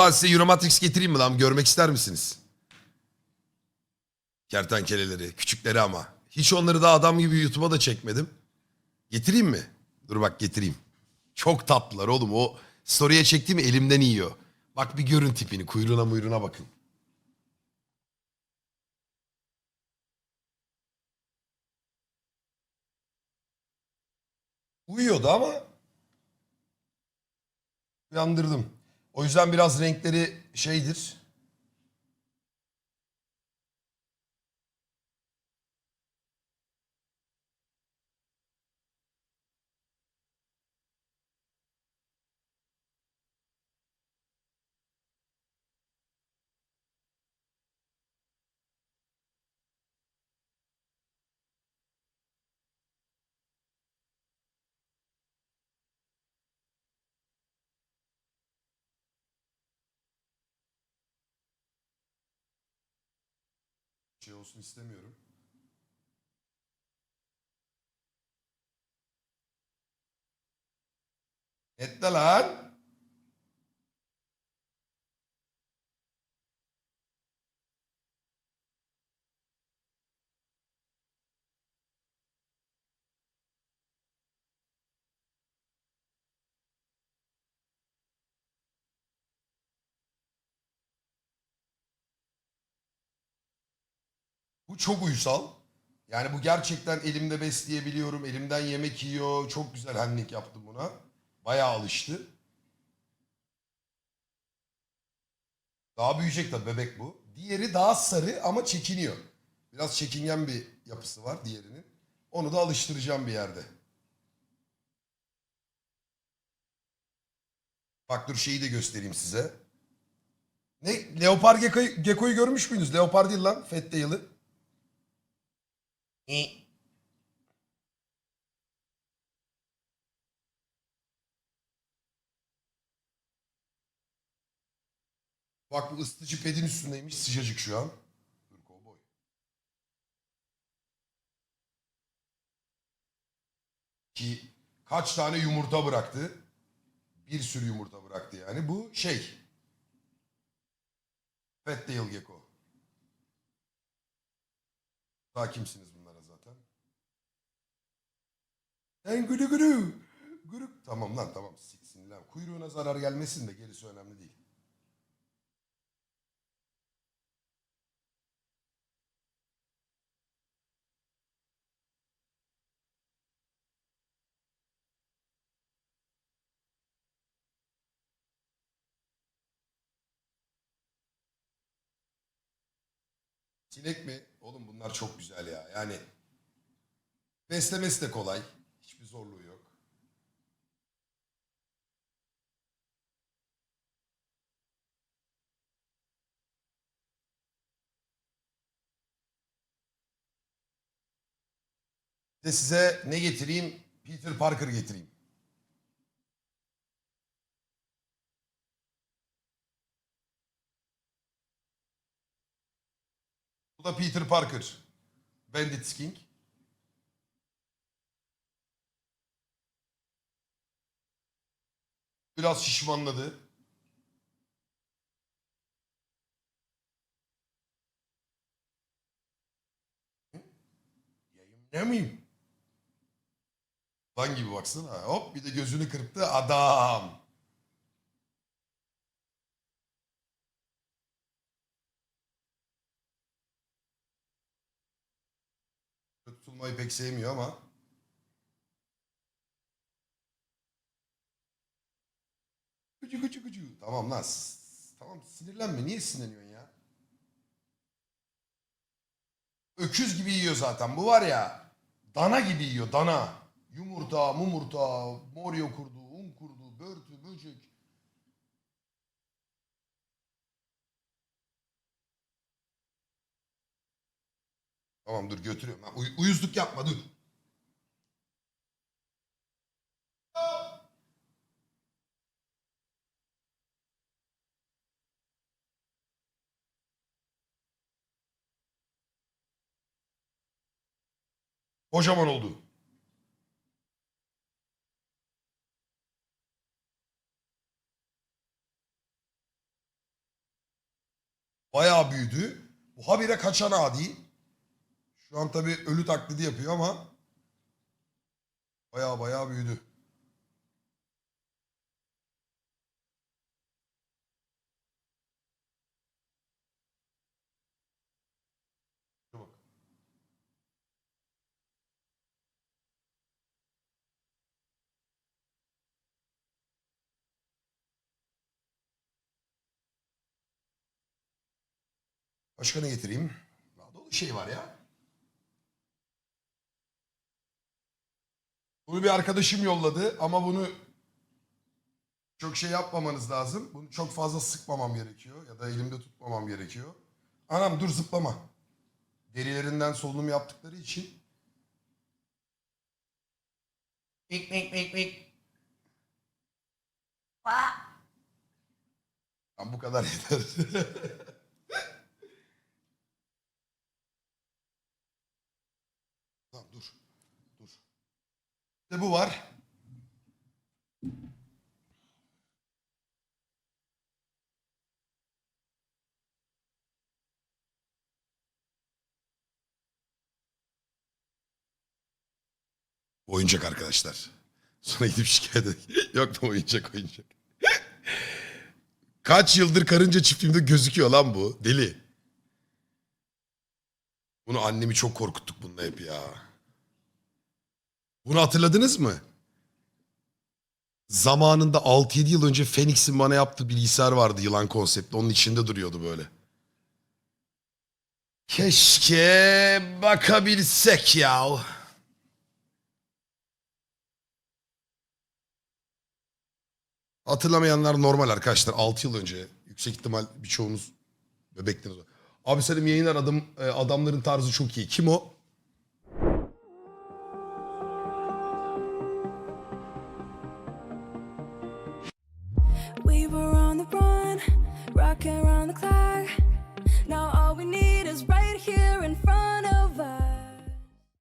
Ulan size Euromatrix getireyim mi lan? Görmek ister misiniz? Kertenkeleleri. Küçükleri ama. Hiç onları da adam gibi YouTube'a da çekmedim. Getireyim mi? Dur bak getireyim. Çok tatlılar oğlum. O story'e çektiğim elimden yiyor. Bak bir görün tipini. Kuyruğuna muyruğuna bakın. Uyuyordu ama uyandırdım. O yüzden biraz renkleri şeydir. Şey olsun istemiyorum. Etle lan. Bu çok uysal. Yani bu gerçekten elimde besleyebiliyorum. Elimden yemek yiyor. Çok güzel henlik yaptım buna. Bayağı alıştı. Daha büyüyecek tabii bebek bu. Diğeri daha sarı ama çekiniyor. Biraz çekingen bir yapısı var diğerinin. Onu da alıştıracağım bir yerde. Bak dur şeyi de göstereyim size. Ne? Leopar Gekko'yu, Gekko'yu görmüş müydünüz? Leopar değil lan. Fat Tail'ı. İ. Bak bu ısıtıcı pedin üstündeymiş. Sıcacık şu an. Dur kovboy. Ki kaç tane yumurta bıraktı? Bir sürü yumurta bıraktı yani. Bu şey. Fat Tail Gecko. Hakimsiniz bunlara zaten. En gülü gülü. Gülü. Tamam lan tamam. Siksin lan. Kuyruğuna zarar gelmesin de gerisi önemli değil. Sinek mi? Oğlum bunlar çok güzel ya. Yani beslemesi de kolay. Hiçbir zorluğu yok. Bir de size ne getireyim? Peter Parker getireyim. Bu da Peter Parker. Bandit King. Biraz şişmanladı. Ne miyim? Lan gibi baksana. Hop bir de gözünü kırptı adam. Tutulmayı pek sevmiyor ama. Gıcı gıcı gıcı. Tamam lan. Tamam sinirlenme. Niye sinirleniyorsun ya? Öküz gibi yiyor zaten. Bu var ya. Dana gibi yiyor. Dana. Yumurta, mumurta, moryo kurdu, un kurdu, börtü, böcek. Tamam dur götürüyorum. Uy- uyuzluk yapma dur. Kocaman oldu. Bayağı büyüdü. Bu habire kaçan adi. Şu an tabii ölü taklidi yapıyor ama bayağı bayağı büyüdü. Şuna bak. Başka ne getireyim? Daha dolu şey var ya. Bunu bir arkadaşım yolladı ama bunu çok şey yapmamanız lazım. Bunu çok fazla sıkmamam gerekiyor ya da elimde tutmamam gerekiyor. Anam dur zıplama. Derilerinden solunum yaptıkları için. Mik mik mik mik. Tamam bu kadar yeter. Tamam dur. Dur. İşte bu var. Oyuncak arkadaşlar. Sonra gidip şikayet edin. Yok mu oyuncak oyuncak. Kaç yıldır karınca çiftliğimde gözüküyor lan bu. Deli. Bunu annemi çok korkuttuk bununla hep ya. Bunu hatırladınız mı? Zamanında 6-7 yıl önce Phoenix'in bana yaptığı bilgisayar vardı yılan konseptli. Onun içinde duruyordu böyle. Keşke bakabilsek ya. Hatırlamayanlar normal arkadaşlar. 6 yıl önce yüksek ihtimal birçoğunuz bebektiniz. Abi senin yayınlar adam, e, adamların tarzı çok iyi. Kim o? We were on the run, rocking around the clock. Now all we need is right here in front of us.